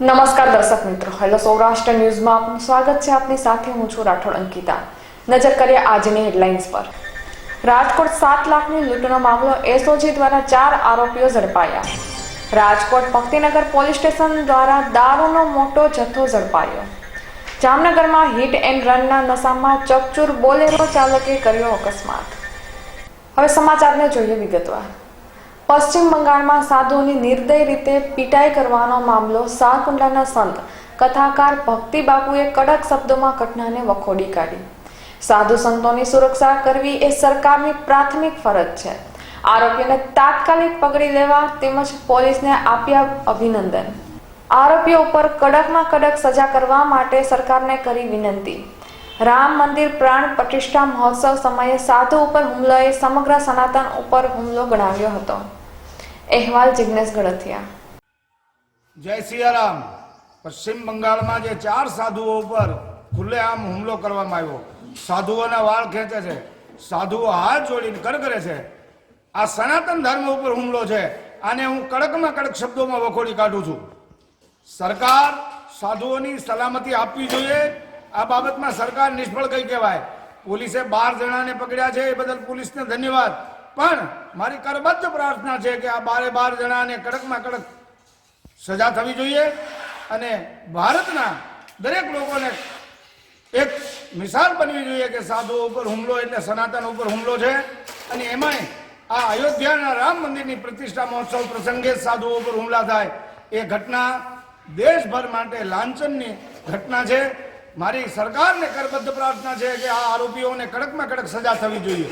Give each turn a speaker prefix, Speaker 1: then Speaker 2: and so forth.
Speaker 1: નમસ્કાર દર્શક મિત્રો. હેલો સૌરાષ્ટ્ર ન્યૂઝમાં આપનું સ્વાગત છે. આપની સાથે હું છું રાઠોડ અંકિતા. નજર કરીએ આજની હેડલાઇન્સ પર. રાજકોટ સાત લાખની લૂંટનો મામલો એસઓજી દ્વારા ચાર આરોપીઓ ઝડપાયા. રાજકોટ ભક્તિનગર પોલીસ સ્ટેશન દ્વારા દારૂનો મોટો જથ્થો ઝડપાયો. જામનગરમાં હિટ એન્ડ રનના નશામાં ચકચૂર બોલેરો ચાલકે કર્યો અકસ્માત. હવે સમાચારને જોઈએ વિગતવાર. પશ્ચિમ બંગાળમાં સાધુઓની નિર્દય રીતે પીટાઈ કરવાનો મામલો સાકુંડાના સંત, કથાકાર ભક્તિ બાપુએ કડક શબ્દોમાં ઘટનાને વખોડી કાઢી. સાધુ સંતોની સુરક્ષા કરવી એ સરકારની પ્રાથમિક ફરજ છે. આરોપીઓને તાત્કાલિક પકડી લેવા તેમજ પોલીસને આપ્યા અભિનંદન. આરોપીઓ ઉપર કડકમાં કડક સજા કરવા માટે સરકારને કરી વિનંતી. રામ મંદિર પ્રાણ પ્રતિષ્ઠા મહોત્સવ સમયે સાધુ ઉપર હુમલોએ સમગ્ર સનાતન ઉપર હુમલો ગણાવ્યો હતો. અહેવાલ જિગ્નેશ ગળથિયા
Speaker 2: જય સિયારામ. પશ્ચિમ બંગાળમાં જે ચાર સાધુઓ ઉપર ખુલ્લેઆમ હુમલો કરવામાં આવ્યો. સાધુઓના વાળ ખેંચે છે. સાધુઓ હાથ જોડીને કરકરે છે. આ સનાતન ધર્મ ઉપર હુમલો છે. આને હું કડકમાં કડક શબ્દોમાં વખોડી કાઢું છું. સરકાર સાધુઓની સલામતી આપવી જોઈએ. આ બાબતમાં સરકાર નિષ્ફળ કઈ કહેવાય? પોલીસે બાર જણાને પકડ્યા છે. એ બદલ પોલીસને ધન્યવાદ. પણ મારી કરબદ્ધ પ્રાર્થના છે કે આ બારે બાર જણાને કડકમાં કડક સજા થવી જોઈએ અને ભારતના દરેક લોકોને એક મિસાલ બનવી જોઈએ કે સાધુઓ ઉપર હુમલો એટલે સનાતન ઉપર હુમલો છે. અને એમાંય આ અયોધ્યાના રામ મંદિરની પ્રતિષ્ઠા મહોત્સવ પ્રસંગે સાધુઓ ઉપર હુમલા થાય. એ ઘટના દેશભર માટે લાંછનની ઘટના છે. મારી સરકારને કરબદ્ધ પ્રાર્થના છે કે આ આરોપીઓને કડકમાં કડક સજા થવી જોઈએ.